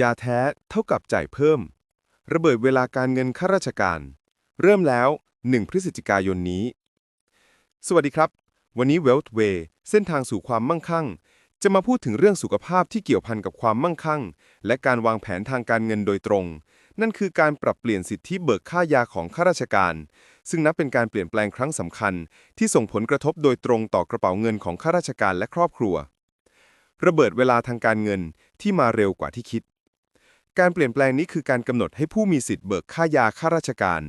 ยาแท้เท่ากับจ่ายเพิ่ม ระเบิดเวลาการเงินข้าราชการ เริ่มแล้ว 1 พฤศจิกายนนี้ สวัสดีครับ วันนี้ Wealth Way เส้นทางสู่ความมั่งคั่ง จะมาพูดถึงเรื่องสุขภาพที่เกี่ยวพันกับความมั่งคั่ง และการวางแผนทางการเงินโดยตรง นั่นคือการปรับเปลี่ยนสิทธิเบิกค่ายาของข้าราชการ ซึ่งนับเป็นการเปลี่ยนแปลงครั้งสำคัญ ที่ส่งผลกระทบโดยตรงต่อกระเป๋าเงินของข้าราชการและครอบครัว ระเบิดเวลาทางการเงินที่มาเร็วกว่าที่คิด การเปลี่ยนแปลงนี้คือการกำหนดให้ผู้มีสิทธิ์เบิกค่ายาข้าราชการ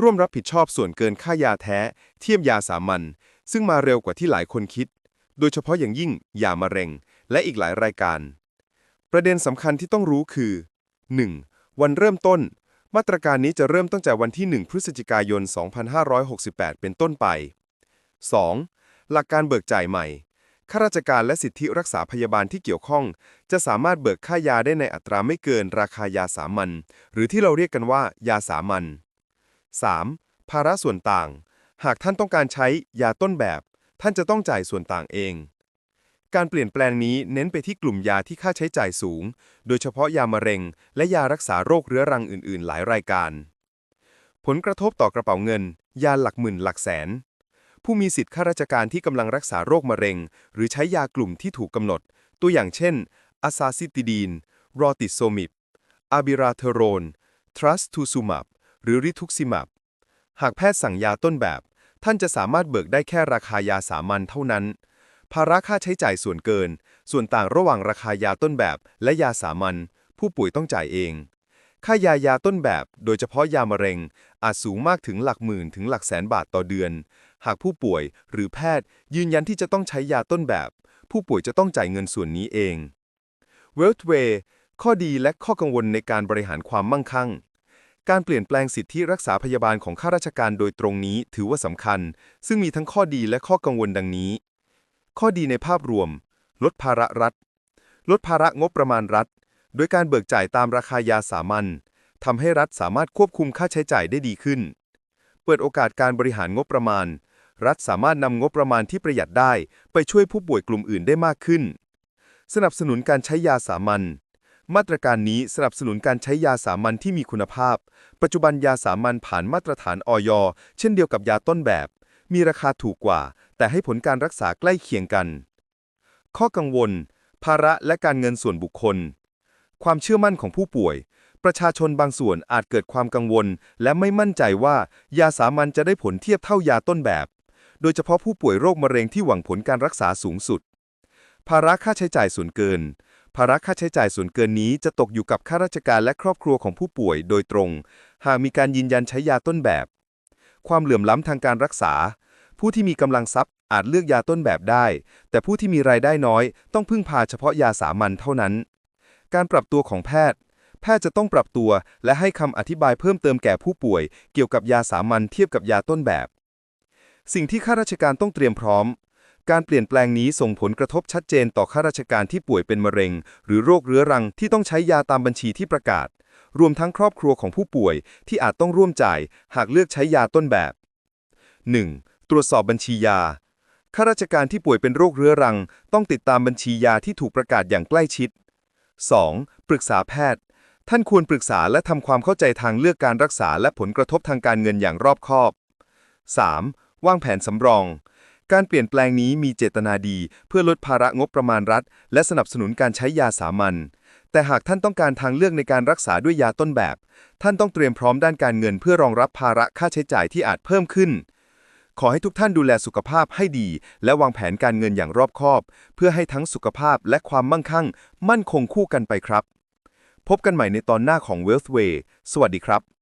ร่วมรับผิดชอบส่วนเกินค่ายาแท้ เทียบยาสามัญซึ่งมาเร็วกว่าที่หลายคนคิด โดยเฉพาะอย่างยิ่งยามะเร็ง และอีกหลายรายการ ประเด็นสำคัญที่ต้องรู้คือ 1. วันเริ่มต้น มาตรการนี้จะเริ่มตั้งแต่วันที่ 1 พฤศจิกายน 2568 เป็นต้นไป 2. หลักการเบิกจ่ายใหม่ ข้าราชการและสิทธิรักษาพยาบาลที่เกี่ยวข้อง จะสามารถเบิกค่ายาได้ในอัตราไม่เกินราคายาสามัญหรือที่เราเรียกกันว่ายาสามัญ 3. ภาระส่วนต่าง หากท่านต้องการใช้ยาต้นแบบ ท่านจะต้องจ่ายส่วนต่างเอง การเปลี่ยนแปลงนี้เน้นไปที่กลุ่มยาที่ค่าใช้จ่ายสูง โดยเฉพาะยามะเร็ง และยารักษาโรคเรื้อรังอื่น ๆ หลายรายการ ผลกระทบต่อกระเป๋าเงิน ยาหลักหมื่นหลักแสน ผู้มีสิทธิ์ข้าราชการที่กำลังรักษาโรคมะเร็ง หรือใช้ยากลุ่มที่ถูกกำหนด ตัวอย่างเช่นอาซาซิติดีน รอติโซมิบอาบิราเทโรน ทรัสทูซูมับ หรือริทุกซิมับ หากแพทย์สั่งยาต้นแบบ ท่านจะสามารถเบิกได้แค่ราคายาสามัญเท่านั้น ภาระค่าใช้จ่ายส่วนเกิน ส่วนต่างระหว่างราคายาต้นแบบ และยาสามัญ ผู้ป่วยต้องจ่ายเอง ค่ายายาต้นแบบ โดยเฉพาะยามะเร็ง อาจสูงมากถึงหลักหมื่นถึงหลักแสนบาทต่อเดือน หากผู้ป่วยหรือแพทย์ยืนยันที่จะต้องใช้ยาต้นแบบ ผู้ป่วยจะต้องจ่ายเงินส่วนนี้เอง Wealthway ข้อดีและข้อกังวลในการบริหารความมั่งคั่ง การเปลี่ยนแปลงสิทธิรักษาพยาบาลของข้าราชการโดยตรงนี้ถือว่าสำคัญ ซึ่งมีทั้งข้อดีและข้อกังวลดังนี้ ข้อดีในภาพรวม ลดภาระรัฐ ลดภาระงบประมาณรัฐ โดยการเบิกจ่ายตามราคายาสามัญทำให้รัฐสามารถควบคุมค่าใช้จ่ายได้ดีขึ้น เปิดโอกาสการบริหารงบประมาณ รัฐสามารถนำงบประมาณที่ประหยัดได้ ไปช่วยผู้ป่วยกลุ่มอื่นได้มากขึ้น สนับสนุนการใช้ยาสามัญมาตรการนี้สนับสนุนการใช้ยาสามัญที่มีคุณภาพ ปัจจุบันยาสามัญผ่านมาตรฐานออยเช่นเดียวกับยาต้นแบบ มีราคาถูกกว่า แต่ให้ผลการรักษาใกล้เคียงกัน ข้อกังวล ภาระและการเงินส่วนบุคคล ความเชื่อมั่นของผู้ป่วย ประชาชนบางส่วนอาจเกิดความกังวล และไม่มั่นใจว่า ยาสามัญจะได้ผลเทียบเท่ายาต้นแบบ โดยเฉพาะผู้ป่วยโรคมะเร็งที่หวังผลการรักษาสูงสุด ภาระค่าใช้จ่ายส่วนเกิน ภาระค่าใช้จ่ายส่วนเกินนี้จะตกอยู่กับข้าราชการและครอบครัวของผู้ป่วยโดยตรง หากมีการยืนยันใช้ยาต้นแบบ ความเหลื่อมล้ำทางการรักษา ผู้ที่มีกำลังทรัพย์อาจเลือกยาต้นแบบได้ แต่ผู้ที่มีรายได้น้อยต้องพึ่งพาเฉพาะยาสามัญเท่านั้น การปรับตัวของแพทย์ แพทย์จะต้องปรับตัวและให้คำอธิบายเพิ่มเติมแก่ผู้ป่วย เกี่ยวกับยาสามัญเทียบกับยาต้นแบบ สิ่งที่ข้าราชการต้องเตรียมพร้อม การเปลี่ยนแปลงนี้ส่งผลกระทบชัดเจนต่อข้าราชการที่ป่วยเป็นมะเร็ง หรือโรคเรื้อรังที่ต้องใช้ยาตามบัญชีที่ประกาศ รวมทั้งครอบครัวของผู้ป่วยที่อาจต้องร่วมจ่าย หากเลือกใช้ยาต้นแบบ 1. ตรวจสอบบัญชียาข้าราชการที่ป่วยเป็นโรคเรื้อรัง ต้องติดตามบัญชียาที่ถูกประกาศอย่างใกล้ชิด 2. ปรึกษาแพทย์ ท่านควรปรึกษาและทำความเข้าใจทางเลือกการรักษาและผลกระทบทางการเงินอย่างรอบคอบ 3. วางแผนสำรอง การเปลี่ยนแปลงนี้มีเจตนาดี เพื่อลดภาระงบประมาณรัฐ และสนับสนุนการใช้ยาสามัญแต่หากท่านต้องการทางเลือกในการรักษาด้วยยาต้นแบบ ท่านต้องเตรียมพร้อมด้านการเงินเพื่อรองรับภาระค่าใช้จ่ายที่อาจเพิ่มขึ้น ขอให้ทุกท่านดูแลสุขภาพให้ดี และวางแผนการเงินอย่างรอบคอบ เพื่อให้ทั้งสุขภาพและความมั่งคั่ง มั่นคงคู่กันไปครับ พบกันใหม่ในตอนหน้าของ Wealth Way สวัสดีครับ